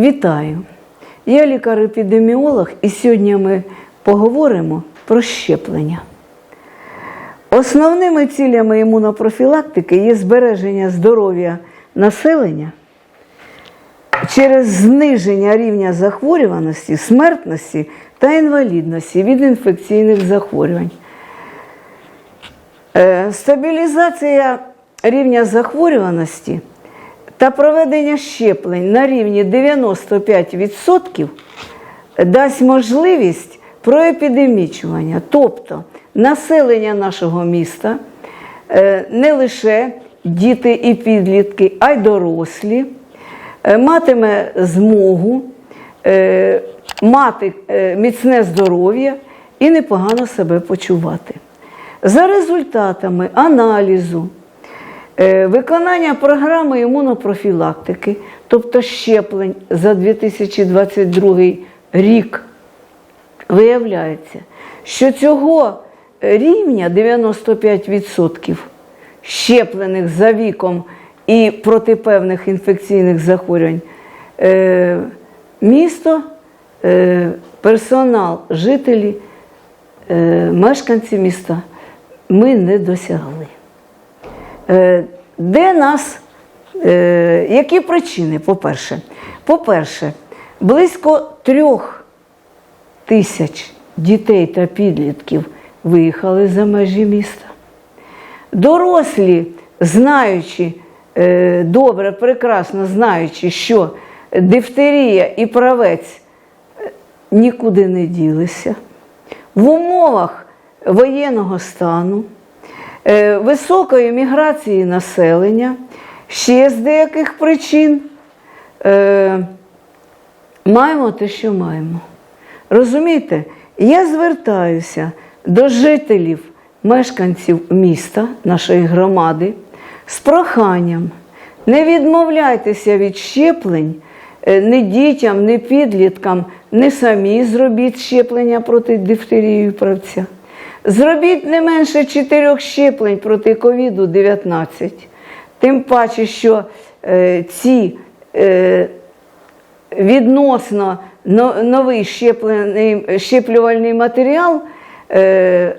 Вітаю! Я лікар-епідеміолог, і сьогодні ми поговоримо про щеплення. Основними цілями імунопрофілактики є збереження здоров'я населення через зниження рівня захворюваності, смертності та інвалідності від інфекційних захворювань. Е, Стабілізація рівня захворюваності та проведення щеплень на рівні 95% дасть можливість проепідемічування, тобто населення нашого міста, е, не лише діти і підлітки, а й дорослі, е, матиме змогу е, мати міцне здоров'я і непогано себе почувати. За результатами аналізу, виконання програми імунопрофілактики, тобто щеплень за 2022 рік, виявляється, що цього рівня 95% щеплених за віком і проти певних інфекційних захворювань, е, місто, е, персонал, жителі, е, мешканці міста ми не досягли. Е, Де нас, е, які причини? По-перше, по-перше, близько трьох тисяч дітей та підлітків виїхали за межі міста. Дорослі, знаючи, е, добре, прекрасно знаючи, що дифтерія і правець нікуди не ділися. В умовах воєнного стану, високої міграції населення, ще з деяких причин е, маємо те, що маємо. Розумієте, я звертаюся до жителів, мешканців міста, нашої громади, з проханням. Не відмовляйтеся від щеплень е, ні дітям, ні підліткам, не самі зробіть щеплення проти дифтерії правця. Зробіть не менше чотирьох щеплень проти ковіду-19. Тим паче, що е, ці е, відносно новий щеплювальний матеріал е,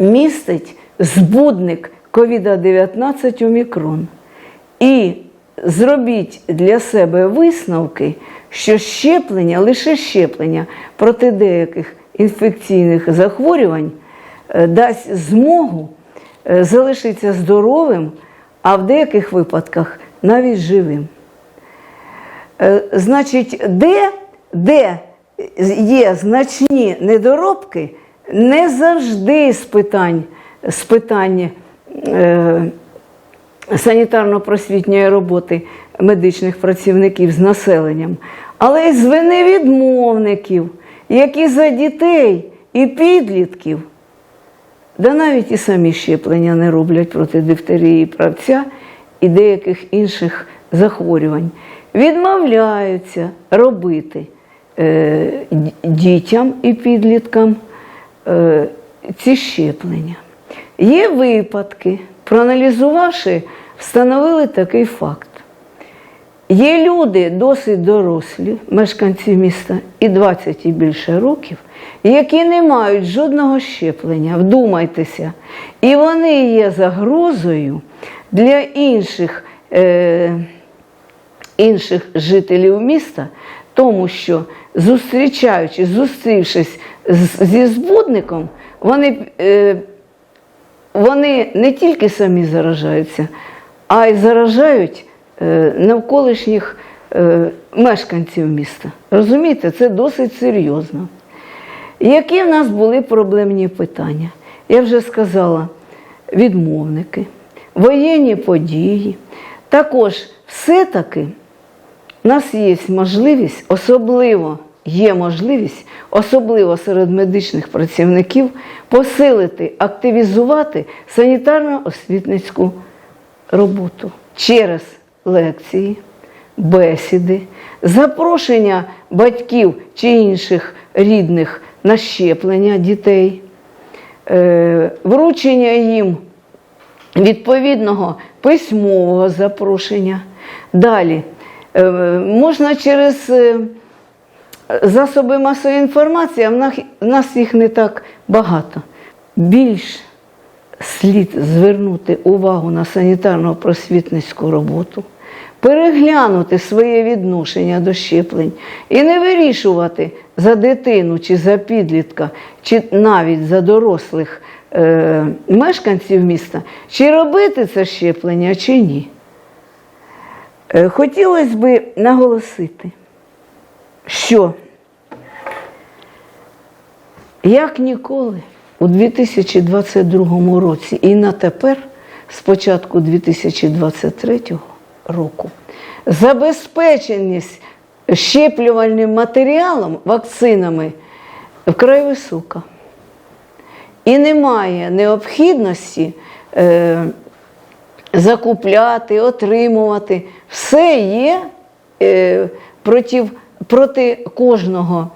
містить збудник ковіда-19 омікрон. І зробіть для себе висновки, що щеплення, лише щеплення проти деяких інфекційних захворювань е, дасть змогу е, залишитися здоровим, а в деяких випадках навіть живим. Е, Значить, де, де є значні недоробки, не завжди з питань, з питань е, санітарно-просвітньої роботи медичних працівників з населенням, але й з вини відмовників, які за дітей і підлітків, да навіть і самі щеплення не роблять проти дифтерії правця і деяких інших захворювань, відмовляються робити е, дітям і підліткам е, ці щеплення. Є випадки, проаналізувавши, встановили такий факт. Є люди досить дорослі, мешканці міста і 20 і більше років, які не мають жодного щеплення, вдумайтеся, і вони є загрозою для інших, е, інших жителів міста, тому що зустрічаючись, зустрівшись зі збудником, вони, е, вони не тільки самі заражаються, а й заражають навколишніх е, мешканців міста. Розумієте, це досить серйозно. Які в нас були проблемні питання? Я вже сказала, відмовники, воєнні події. Також все-таки у нас є можливість, особливо є можливість, особливо серед медичних працівників, посилити, активізувати санітарно-освітницьку роботу через лекції, бесіди, запрошення батьків чи інших рідних на щеплення дітей, е, вручення їм відповідного письмового запрошення. Далі Е, Можна через е, засоби масової інформації, а в нас- їх не так багато. Більш слід звернути увагу на санітарно-просвітницьку роботу, переглянути своє відношення до щеплень і не вирішувати за дитину чи за підлітка, чи навіть за дорослих е, мешканців міста, чи робити це щеплення, чи ні. Е, Хотілося б наголосити, що як ніколи у 2022 році і на тепер, з початку 2023 року, забезпеченість щеплювальним матеріалом, вакцинами вкрай висока. І немає необхідності е, закупляти, отримувати. Все є е, проти, проти кожного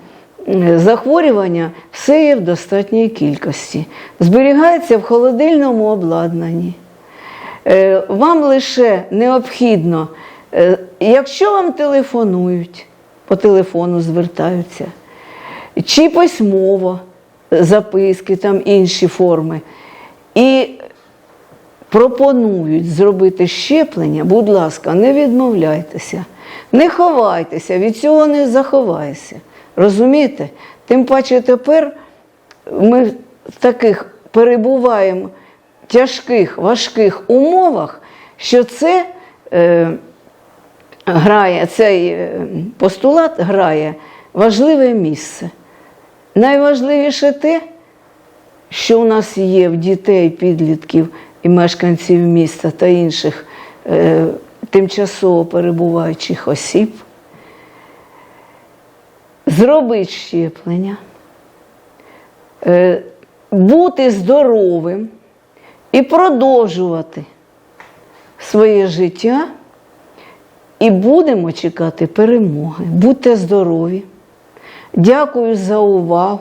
захворювання, все є в достатній кількості. Зберігається в холодильному обладнанні. Е, Вам лише необхідно, е, якщо вам телефонують, по телефону звертаються, чи письмово записки, там інші форми, і пропонують зробити щеплення, будь ласка, не відмовляйтеся, не ховайтеся, від цього не заховайся. Розумієте? Тим паче тепер ми в таких перебуваємо тяжких, важких умовах, що це е, грає, цей е, постулат грає важливе місце. Найважливіше те, що у нас є в дітей, підлітків і мешканців міста та інших е, тимчасово перебуваючих осіб, зробити щеплення, е, бути здоровим і продовжувати своє життя. І будемо чекати перемоги. Будьте здорові. Дякую за увагу.